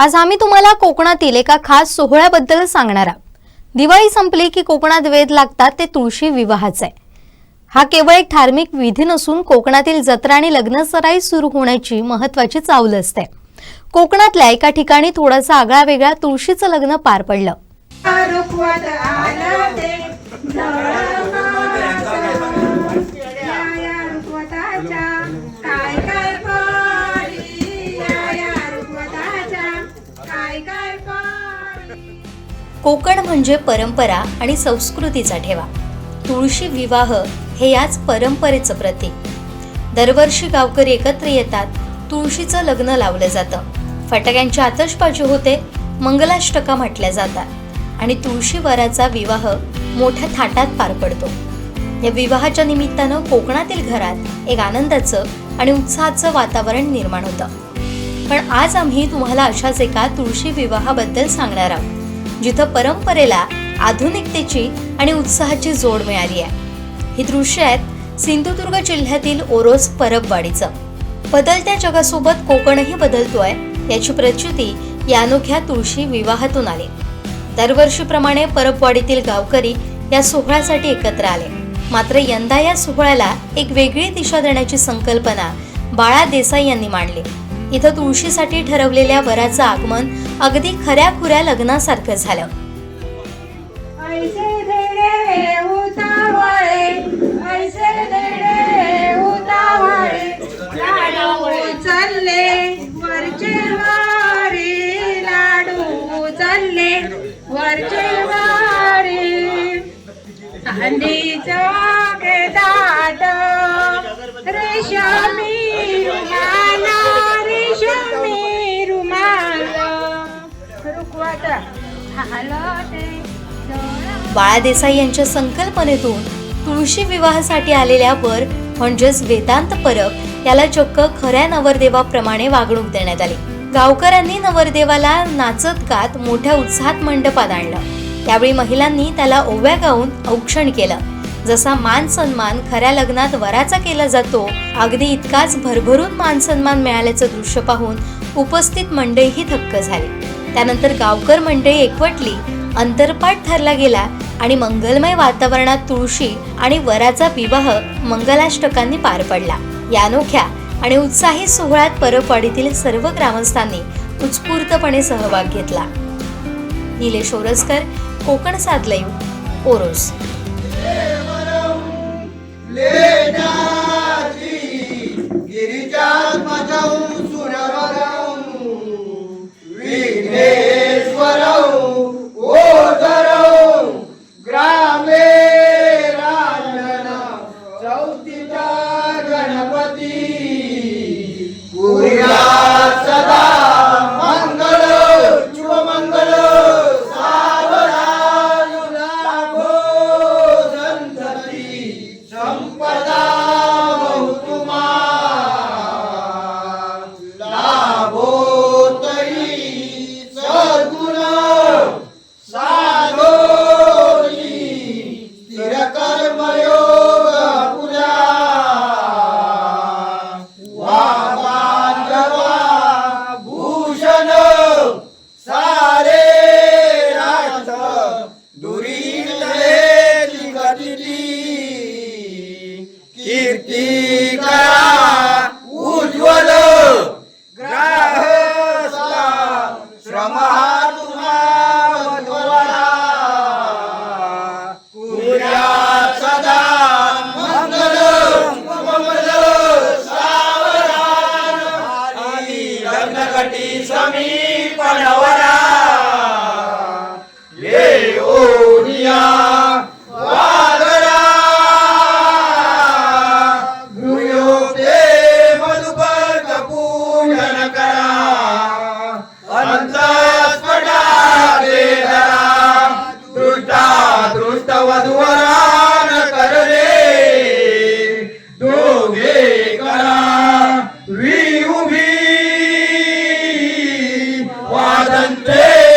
आज आम्ही तुम्हाला कोकणातील एका खास सोहळ्याबद्दल सांगणार आहोत. दिवाळी संपली की कोकणात वेध लागतात ते तुळशी विवाहाचे. हा केवळ एक धार्मिक विधी नसून कोकणातील जत्रा आणि लग्नसराई सुरू होण्याची महत्वाची चावल असते. कोकणातल्या एका ठिकाणी थोडासा आगळा वेगळा तुळशीचं लग्न पार पडलं. कोकण म्हणजे परंपरा आणि संस्कृतीचा ठेवा. तुळशी विवाह हे याच परंपरेचं प्रतीक. दरवर्षी गावकरी एकत्र येतात तुळशीचं लग्न लावलं जातं. फटाक्यांची आतषबाजी होते मंगलाष्टका म्हटल्या जातात आणि तुळशी वराचा विवाह मोठ्या थाटात पार पडतो. या विवाहाच्या निमित्तानं कोकणातील घरात एक आनंदाचं आणि उत्साहाचं वातावरण निर्माण होतं. पण आज आम्ही तुम्हाला अशाच एका तुळशी विवाहाबद्दल सांगणार आहोत. जिथं परंपरेला आधुनिकतेची आणि उत्साहाची जोड मिळाली आहे. ही दृश्य आहेत सिंधुदुर्ग जिल्ह्यातील ओरोस परबवाडीचं. बदलत्या जगासोबत कोकणही बदलतोय याची प्रचिती या अनोख्या तुळशी विवाहातून आली. दरवर्षीप्रमाणे परबवाडीतील गावकरी या सोहळ्यासाठी एकत्र आले. मात्र यंदा या सोहळ्याला एक वेगळी दिशा देण्याची संकल्पना बाळा देसाई यांनी मांडली. इथं तुळशीसाठी ठरवलेल्या वराचं आगमन अगदी खऱ्या खुऱ्या लग्नासारखं झालं. ऐसे धेडे बाळा देसाई यांच्या संकल्पनेतून तुळशी विवाहासाठी आलेल्या वर म्हणजेच वेदांत परब याला चक्क खऱ्या नवरदेवाप्रमाणे वागणूक देण्यात आली. गावकऱ्यांनी नवरदेवाला नाचत गात मोठ्या उत्साहात मंडपात आणलं. त्यावेळी महिलांनी त्याला ओव्या गाऊन औक्षण केलं. जसा मान सन्मान खऱ्या लग्नात वराचा केला जातो अगदी इतकाच भरभरून मान सन्मान मिळाल्याचं दृश्य पाहून उपस्थित मंडळीही थक्क झाली. त्यानंतर गावकर मंडळी एकवटली अंतरपाठ ठरला गेला आणि मंगलमय वातावरणात तुळशी आणि वराचा विवाह मंगलाष्टकांनी पार पडला. या अनोख्या आणि उत्साही सोहळ्यात परपवाडीतील सर्व ग्रामस्थांनी उत्स्फूर्तपणे सहभाग घेतला. निलेश ओरसकर कोकण साध लाईव्ह ओरोस. साधुवरान करले. दोघे करा. वी उभी. वादंते